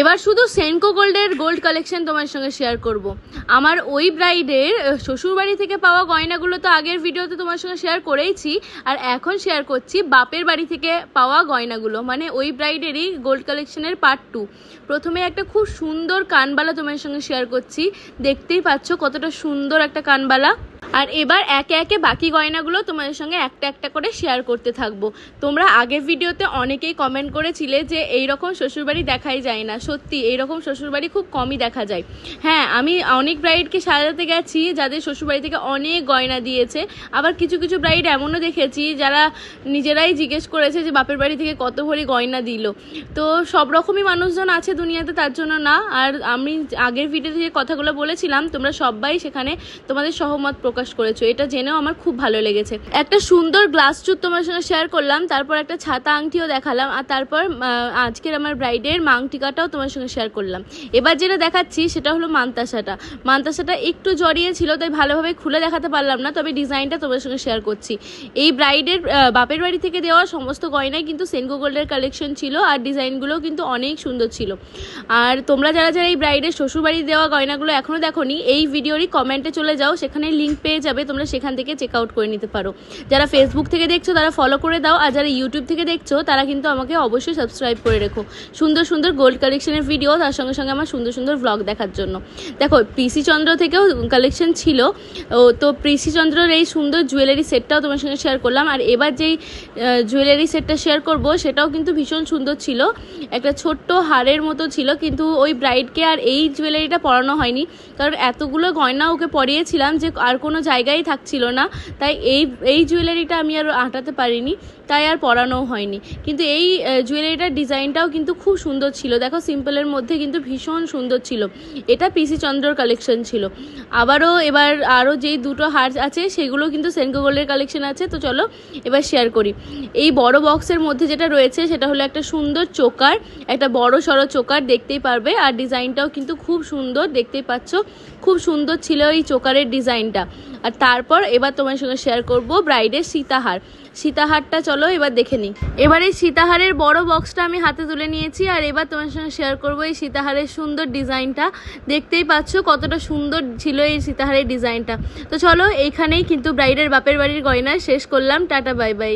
এবার শুধু সেনকো গোল্ডের গোল্ড কালেকশন তোমার সঙ্গে শেয়ার করব। আমার ওই ব্রাইডের শ্বশুরবাড়ি থেকে পাওয়া গয়নাগুলো তো আগের ভিডিওতে তোমার সঙ্গে শেয়ার করেইছি, আর এখন শেয়ার করছি বাপের বাড়ি থেকে পাওয়া গয়নাগুলো মানে ওই ব্রাইডেরই গোল্ড কালেকশনের পার্ট টু প্রথমে একটা খুব সুন্দর কানবালা তোমার সঙ্গে শেয়ার করছি, দেখতেই পাচ্ছ কতটা সুন্দর একটা কানবালা আর এবার একে একে বাকি গয়নাগুলো তোমাদের সঙ্গে একটা একটা করে শেয়ার করতে থাকব। তোমরা আগের ভিডিওতে অনেকেই কমেন্ট করেছিলে যে এই রকম শ্বশুরবাড়ি দেখাই যায় না। সত্যি এই রকম শ্বশুরবাড়ি খুব কমই দেখা যায়। হ্যাঁ আমি অনেক ব্রাইডকে সাজাতে গেছি যাদের শ্বশুরবাড়ি থেকে অনেক গয়না দিয়েছে। আবার কিছু কিছু ব্রাইড এমনও দেখেছি যারা নিজেরাই জিজ্ঞেস করেছে যে বাপের বাড়ি থেকে কত ভরি গয়না দিল। তো সব রকমই মানুষজন আছে দুনিয়াতে, তার জন্য না। আর আমি আগের ভিডিওতে যে কথাগুলো বলেছিলাম, তোমরা সবাই সেখানে তোমাদের সহমত প্রকাশ করেছ, এটা জেনেও আমার খুব ভালো লেগেছে। একটা সুন্দর গ্লাস চুট তোমার সঙ্গে শেয়ার করলাম, তারপর একটা ছাতা আংটিও দেখালাম, আর তারপর আজকের আমার ব্রাইডের মাংটিকাটাও তোমার সঙ্গে শেয়ার করলাম। এবার যেটা দেখাচ্ছি, সেটা হলো মান্তাসাটা। মান্তাসাটা একটু জড়িয়ে ছিল, তাই ভালোভাবে খুলে দেখাতে পারলাম না, তবে ডিজাইনটা তোমার সঙ্গে শেয়ার করছি। এই ব্রাইডের বাপের বাড়ি থেকে দেওয়া সমস্ত গয়নাই কিন্তু সেনগো গোল্ডের কালেকশন ছিল, আর ডিজাইনগুলো কিন্তু অনেক সুন্দর ছিল। আর তোমরা যারা যারা এই ব্রাইডের শ্বশুরবাড়ি দেওয়া গয়নাগুলো এখনও দেখোনি, এই ভিডিওরই কমেন্টে চলে যাও সেখানে লিঙ্ক পেয়ে যাবে, তোমরা সেখান থেকে চেক আউট করে নিতে পারো। যারা ফেসবুক থেকে দেখছ, তারা ফলো করে দাও, আর যারা ইউটিউব থেকে দেখছ, তারা কিন্তু আমাকে অবশ্যই সাবস্ক্রাইব করে রেখো। সুন্দর সুন্দর গোল্ড কালেকশনের ভিডিও তার সঙ্গে সঙ্গে আমার সুন্দর সুন্দর ব্লগ দেখার জন্য। দেখো পিসি চন্দ্র থেকেও কালেকশন ছিল। তো পিসি চন্দ্রর এই সুন্দর জুয়েলারি সেটটাও তোমার সঙ্গে শেয়ার করলাম। আর এবার যেই জুয়েলারি সেটটা শেয়ার করব, সেটাও কিন্তু ভীষণ সুন্দর ছিল। একটা ছোট্ট হারের মতো ছিল, কিন্তু ওই ব্রাইডকে আর এই জুয়েলারিটা পরানো হয়নি। কারণ এতগুলো গয়না ওকে পরিয়েছিলাম যে আর কোনো জায়গায় থাকছিল না। তাই এই এই জুয়েলারিটা আমি আর আটাতে পারিনি, তাই আর পরানোও হয়নি। কিন্তু এই জুয়েলারিটার ডিজাইনটাও কিন্তু খুব সুন্দর ছিল। দেখো সিম্পলের মধ্যে কিন্তু ভীষণ সুন্দর ছিল। এটা পিসি চন্দ্রর কালেকশন ছিল। আবারও এবার আরও যেই দুটো হার আছে, সেগুলো কিন্তু সেনকো গোল্ডের কালেকশন আছে। তো চলো এবার শেয়ার করি। এই বড় বক্সের মধ্যে যেটা রয়েছে, সেটা হলো একটা সুন্দর চোকার, একটা বড় সড়ো চোকার, দেখতেই পারবে। আর ডিজাইনটাও কিন্তু খুব সুন্দর, দেখতেই পাচ্ছ। খুব সুন্দর ছিল এই চোকারের ডিজাইনটা আর তারপর এবার তোমার সঙ্গে শেয়ার করব ব্রাইডের সীতাহার। সীতাহারটা চলো এবার দেখে নিই। এবার এই সীতাহারের বড় বক্সটা আমি হাতে তুলে নিয়েছি আর এবার তোমার সঙ্গে শেয়ার করব এই সীতাহারের সুন্দর ডিজাইনটা। দেখতেই পাচ্ছ কতটা সুন্দর ছিল এই সীতাহারের ডিজাইনটা। তো চলো এইখানেই কিন্তু ব্রাইডের বাপের বাড়ির গয়না শেষ করলাম। Tata bye bye